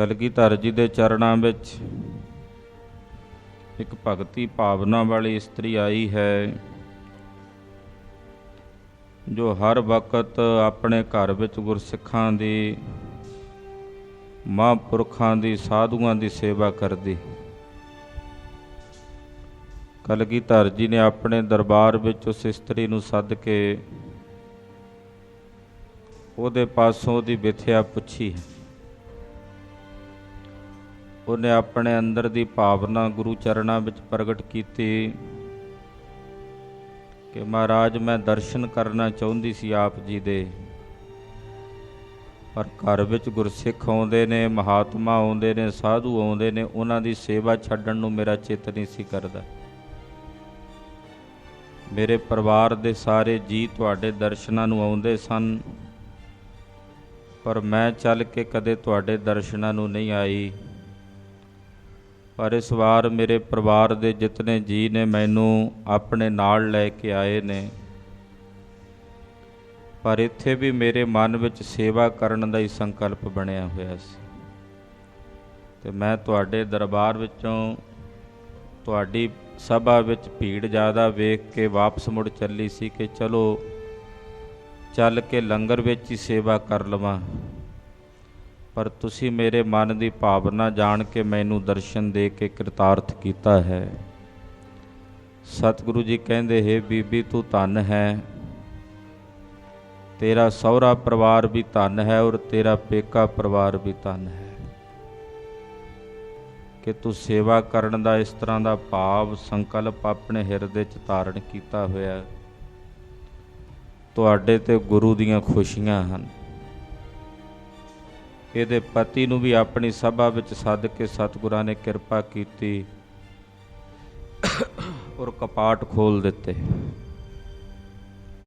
ਕਲਗੀਧਰ ਜੀ ਦੇ ਚਰਨਾਂ ਵਿੱਚ ਇੱਕ ਭਗਤੀ ਭਾਵਨਾ ਵਾਲੀ ਇਸਤਰੀ ਆਈ ਹੈ, ਜੋ ਹਰ ਵਕਤ ਆਪਣੇ ਘਰ ਵਿੱਚ ਗੁਰਸਿੱਖਾਂ ਦੀ, ਮਹਾਂਪੁਰਖਾਂ ਦੀ, ਸਾਧੂਆਂ ਦੀ ਸੇਵਾ ਕਰਦੀ। ਕਲਗੀਧਰ ਜੀ ਨੇ ਆਪਣੇ ਦਰਬਾਰ ਵਿੱਚ ਉਸ ਇਸਤਰੀ ਨੂੰ ਸੱਦ ਕੇ ਉਹਦੇ ਪਾਸੋਂ ਉਹਦੀ ਵਿਥਿਆ ਪੁੱਛੀ ਹੈ। ਉਹਨੇ ਆਪਣੇ ਅੰਦਰ ਦੀ ਭਾਵਨਾ ਗੁਰੂ ਚਰਨਾਂ ਵਿੱਚ ਪ੍ਰਗਟ ਕੀਤੀ ਕਿ ਮਹਾਰਾਜ, ਮੈਂ ਦਰਸ਼ਨ ਕਰਨਾ ਚਾਹੁੰਦੀ ਸੀ ਆਪ ਜੀ ਦੇ, ਪਰ ਘਰ ਵਿੱਚ ਗੁਰਸਿੱਖ ਆਉਂਦੇ ਨੇ, ਮਹਾਤਮਾ ਆਉਂਦੇ ਨੇ, ਸਾਧੂ ਆਉਂਦੇ ਨੇ, ਉਹਨਾਂ ਦੀ ਸੇਵਾ ਛੱਡਣ ਨੂੰ ਮੇਰਾ ਚਿੱਤ ਨਹੀਂ ਸੀ ਕਰਦਾ। ਮੇਰੇ ਪਰਿਵਾਰ ਦੇ ਸਾਰੇ ਜੀ ਤੁਹਾਡੇ ਦਰਸ਼ਨਾਂ ਨੂੰ ਆਉਂਦੇ ਸਨ, ਪਰ ਮੈਂ ਚੱਲ ਕੇ ਕਦੇ ਤੁਹਾਡੇ ਦਰਸ਼ਨਾਂ ਨੂੰ ਨਹੀਂ ਆਈ। ਪਰ ਇਸ ਵਾਰ ਮੇਰੇ ਪਰਿਵਾਰ ਦੇ ਜਿਤਨੇ ਜੀ ਨੇ ਮੈਨੂੰ ਆਪਣੇ ਨਾਲ ਲੈ ਕੇ ਆਏ ਨੇ, ਪਰ ਇੱਥੇ ਵੀ ਮੇਰੇ ਮਨ ਵਿੱਚ ਸੇਵਾ ਕਰਨ ਦਾ ਹੀ ਸੰਕਲਪ ਬਣਿਆ ਹੋਇਆ ਸੀ। ਤੇ ਮੈਂ ਤੁਹਾਡੇ ਦਰਬਾਰ ਵਿੱਚੋਂ ਤੁਹਾਡੀ ਸਭਾ ਵਿੱਚ ਭੀੜ ਜ਼ਿਆਦਾ ਵੇਖ ਕੇ ਵਾਪਸ ਮੁੜ ਚੱਲੀ ਸੀ ਕਿ ਚਲੋ, ਚੱਲ ਕੇ ਲੰਗਰ ਵਿੱਚ ਹੀ ਸੇਵਾ ਕਰ ਲਵਾਂ। ਪਰ ਤੁਸੀਂ ਮੇਰੇ ਮਨ ਦੀ ਭਾਵਨਾ ਜਾਣ ਕੇ ਮੈਨੂੰ ਦਰਸ਼ਨ ਦੇ ਕੇ ਕਿਰਤਾਰਥ ਕੀਤਾ ਹੈ। ਸਤਿਗੁਰੂ ਜੀ ਕਹਿੰਦੇ, ਹੈ ਬੀਬੀ, ਤੂੰ ਧਨ ਹੈ। ਤੇਰਾ ਸਹੁਰਾ ਪਰਿਵਾਰ ਵੀ ਧਨ ਹੈ ਔਰ ਤੇਰਾ ਪੇਕਾ ਪਰਿਵਾਰ ਵੀ ਧਨ ਹੈ। ਕਿ ਤੂੰ ਸੇਵਾ ਕਰਨ ਦਾ ਇਸ ਤਰ੍ਹਾਂ ਦਾ ਭਾਵ ਸੰਕਲਪ ਆਪਣੇ ਹਿਰਦੇ 'ਚ ਧਾਰਨ ਕੀਤਾ ਹੋਇਆ ਤੁਹਾਡੇ ਤੇ ਗੁਰੂ ਦੀਆਂ ਖੁਸ਼ੀਆਂ ਹਨ। ਇਹਦੇ ਪਤੀ ਨੂੰ ਵੀ ਆਪਣੀ ਸਭਾ ਵਿੱਚ ਸੱਦ ਕੇ ਸਤਿਗੁਰਾਂ ਨੇ ਕਿਰਪਾ ਕੀਤੀ ਔਰ ਕਪਾਟ ਖੋਲ ਦਿੱਤੇ।